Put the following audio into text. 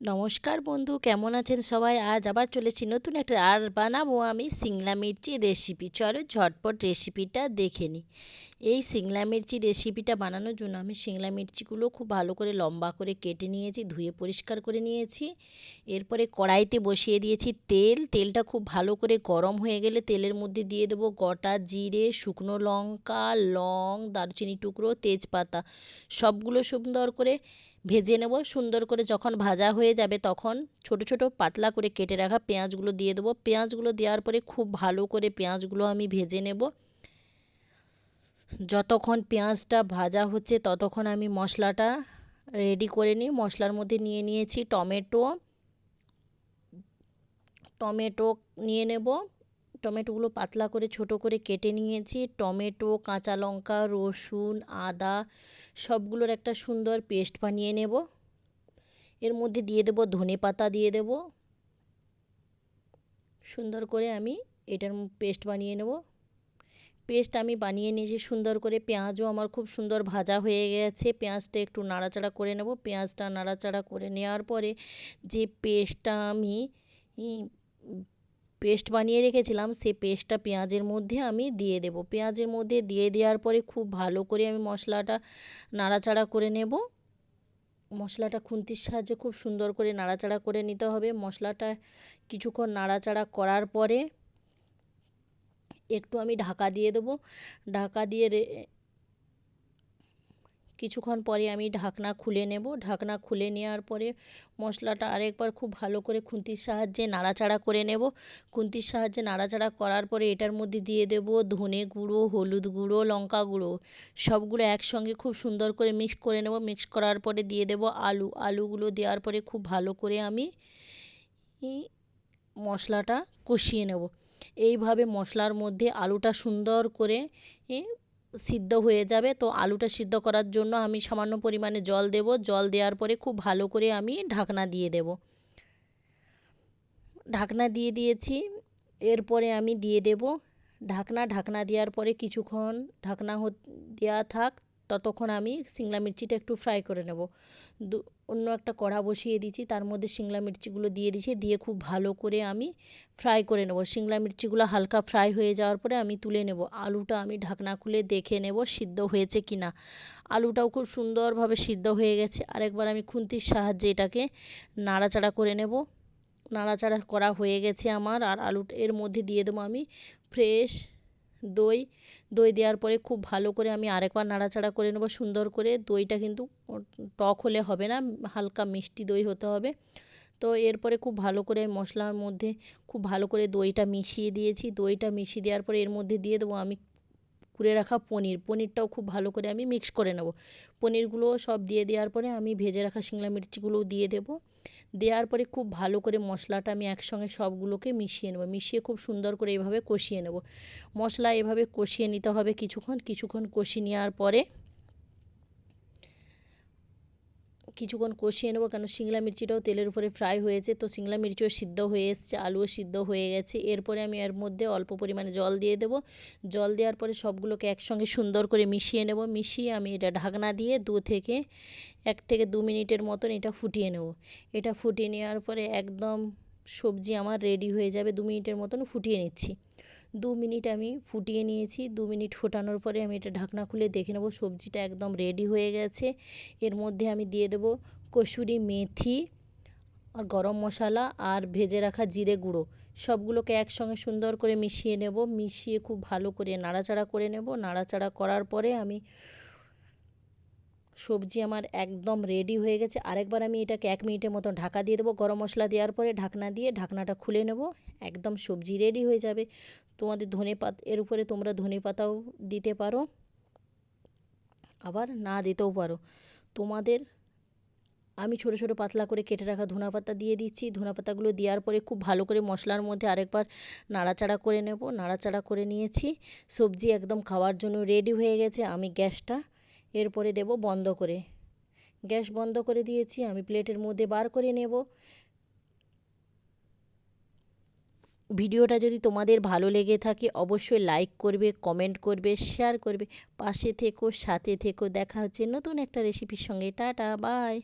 নমস্কার বন্ধু, কেমন আছেন সবাই? আজ আবার চলেছি নতুন একটা আর বানাবো আমি সিংলা মির্চি রেসিপি চলো ঝটপট রেসিপিটা দেখে নিই। এই সিংলা মির্চি রেসিপিটা বানানোর জন্য আমি সিংলা মির্চিগুলো খুব ভালো করে লম্বা করে কেটে নিয়েছি, ধুয়ে পরিষ্কার করে নিয়েছি। এরপরে কড়াইতে বসিয়ে দিয়েছি তেল। তেলটা খুব ভালো করে গরম হয়ে গেলে তেলের মধ্যে দিয়ে দেবো গোটা জিরে, শুকনো লঙ্কা, লং দারুচিনি টুকরো, তেজপাতা। সবগুলো সুন্দর করে ভেজে নেব। সুন্দর করে যখন ভাজা হয়ে যাবে তখন ছোট ছোট পাতলা করে কেটে রাখা পেঁয়াজগুলো দিয়ে দেবো। পেঁয়াজগুলো দেওয়ার পরে খুব ভালো করে পেঁয়াজগুলো আমি ভেজে নেব। যতক্ষণ পেঁয়াজটা ভাজা হচ্ছে ততক্ষণ আমি মশলাটা রেডি করে নিই। মশলার মধ্যে নিয়ে নিয়েছি টমেটো। টমেটো নিয়ে নেব। টমেটোগুলো পাতলা করে ছোট করে কেটে নিয়েছি। টমেটো, কাঁচা লঙ্কা, রসুন, আদা সবগুলোর একটা সুন্দর পেস্ট বানিয়ে নেব। এর মধ্যে দিয়ে দেব ধনে পাতা দিয়ে দেব। সুন্দর করে আমি এটার পেস্ট বানিয়ে নেব। পেস্ট আমি বানিয়ে নিয়েছি, সুন্দর করে পেঁয়াজও আমার খুব সুন্দর ভাজা হয়ে গেছে। পেঁয়াজটা একটু নাড়াচাড়া করে নেব। পেঁয়াজটা নাড়াচাড়া করে নেওয়ার পরে যে পেস্টটা আমি পেস্ট বানিয়ে রেখেছিলাম, সে পেস্টটা পেঁয়াজের মধ্যে আমি দিয়ে দেব। পেঁয়াজের মধ্যে দিয়ে দেওয়ার পরে খুব ভালো করে আমি মশলাটা নাড়াচাড়া করে নেব। মশলাটা খুন্তির সাহায্যে খুব সুন্দর করে নাড়াচাড়া করে নিতে হবে। মশলাটা কিছুক্ষণ নাড়াচাড়া করার পরে একটু আমি ঢাকা দিয়ে দেবো। ঢাকা দিয়ে রে, কিছুক্ষণ পরে আমি ঢাকনা খুলে নেব। ঢাকনা খুলে নেওয়ার পরে মশলাটা আরেকবার খুব ভালো করে খুন্তির সাহায্যে নাড়াচাড়া করে নেব। খুন্তির সাহায্যে নাড়াচাড়া করার পরে এটার মধ্যে দিয়ে দেব ধনে গুঁড়ো, হলুদ গুঁড়ো, লঙ্কা গুঁড়ো। সবগুলো একসঙ্গে খুব সুন্দর করে মিক্স করে নেব। মিক্স করার পরে দিয়ে দেব আলু। আলুগুলো দেওয়ার পরে খুব ভালো করে আমি মশলাটা কষিয়ে নেব। এইভাবে মশলার মধ্যে আলুটা সুন্দর করে সিদ্ধ হয়ে যাবে। তো আলুটা সিদ্ধ করার জন্য আমি সামান্য পরিমাণে জল দেব। জল দেওয়ার পরে খুব ভালো করে আমি ঢাকনা দিয়ে দেব। ঢাকনা দিয়ে দিয়েছি। এরপরে আমি দিয়ে দেব ঢাকনা। ঢাকনা দেওয়ার পরে কিছুক্ষণ ঢাকনা দেওয়া থাক। ততক্ষণ আমি সিংলা মির্চিটা একটু ফ্রাই করে নেব। অন্য একটা কড়া বসিয়ে দিয়েছি, তার মধ্যে সিংলা মির্চিগুলো দিয়ে দিয়েছি, দিয়ে খুব ভালো করে আমি ফ্রাই করে নেব। সিংলা মির্চিগুলো হালকা ফ্রাই হয়ে যাওয়ার পরে আমি তুলে নেব। আলুটা আমি ঢাকনা খুলে দেখে নেব সিদ্ধ হয়েছে কি না। আলুটাও খুব সুন্দরভাবে সিদ্ধ হয়ে গেছে। আরেকবার আমি খুন্তির সাহায্যে এটাকে নাড়াচাড়া করে নেব। নাড়াচাড়া করা হয়ে গেছে আমার, আর আলু এর মধ্যে দিয়ে দেবো আমি ফ্রেশ দই দই দেওয়ার পরে খুব ভালো করে আমি আরেকবার নাড়াচাড়া করে নেব সুন্দর করে। দইটা কিন্তু টক হলে হবে না, হালকা মিষ্টি দই হতে হবে। তো এরপরে খুব ভালো করে মশলার মধ্যে খুব ভালো করে দইটা মিশিয়ে দিয়েছি। দইটা মিশিয়ে দেওয়ার পরে এর মধ্যে দিয়ে দেবো আমি কুড়ে রাখা পনির। পনিরটাও খুব ভালো করে আমি মিক্স করে নেব। পনিরগুলো সব দিয়ে দেওয়ার পরে আমি ভেজে রাখা শিমলা মির্চিগুলোও দিয়ে দেব। দেওয়ার পরে খুব ভালো করে মশলাটা আমি একসঙ্গে সবগুলোকে মিশিয়ে নেব। মিশিয়ে খুব সুন্দর করে এভাবে কষিয়ে নেব। মশলা এভাবে কষিয়ে নিতে হবে কিছুক্ষণ। কিছুক্ষণ কষিয়ে নেওয়ার পরে কিছুক্ষণ কষিয়ে নেব কেন? শিংলা মির্চিটাও তেলের উপরে ফ্রাই হয়েছে, তো শিংলা মির্চিও সিদ্ধ হয়ে এসছে, আলুও সিদ্ধ হয়ে গেছে। এরপরে আমি এর মধ্যে অল্প পরিমাণে জল দিয়ে দেবো। জল দেওয়ার পরে সবগুলোকে একসঙ্গে সুন্দর করে মিশিয়ে নেব। মিশিয়ে আমি এটা ঢাকনা দিয়ে দু থেকে এক থেকে দু মিনিটের মতন এটা ফুটিয়ে নেব। এটা ফুটিয়ে নেওয়ার পরে একদম সবজি আমার রেডি হয়ে যাবে, দু মিনিটের মতন ফুটিয়ে নিচ্ছি। দু মিনিট আমি ফুটিয়ে নিয়েছি, দু মিনিট ফোটানোর পরে আমি এটা ঢাকনা খুলে দেখে নেব, সবজিটা একদম রেডি হয়ে গেছে। এর মধ্যে আমি দিয়ে দেব কসুরি মেথি আর গরম মশলা আর ভেজে রাখা জিরে গুঁড়ো। সবগুলোকে একসঙ্গে সুন্দর করে মিশিয়ে নেব, মিশিয়ে খুব ভালো করে নাড়াচাড়া করে নেব। নাড়াচাড়া করার পরে আমি সবজি আমার একদম রেডি হয়ে গেছে। আরেকবার আমি এটাকে এক মিনিটের মতো ঢাকা দিয়ে দেবো। গরম মশলা দেওয়ার পরে ঢাকনা দিয়ে ঢাকনাটা খুলে নেব। একদম সবজি রেডি হয়ে যাবে। তোমাদের ধনে পাত এর উপরে তোমরা ধনে পাতাও দিতে পারো, আবার না দিতেও পারো। তোমাদের, আমি ছোটো ছোটো পাতলা করে কেটে রাখা ধনা পাতা দিয়ে দিচ্ছি। ধনা পাতাগুলো দেওয়ার পরে খুব ভালো করে মশলার মধ্যে আরেকবার নাড়াচাড়া করে নেব। নাড়াচাড়া করে নিয়েছি। সবজি একদম খাওয়ার জন্য রেডি হয়ে গেছে। আমি গ্যাসটা এরপরে দেব বন্ধ করে। গ্যাস বন্ধ করে দিয়েছি। আমি প্লেটের মধ্যে বার করে নেব। ভিডিওটা যদি তোমাদের ভালো লেগে থাকে, অবশ্যই লাইক করবে কমেন্ট করবে শেয়ার করবে। পাশে থেকো, সাথে থেকো। দেখা হচ্ছে নতুন একটা রেসিপির সঙ্গে। Tata bye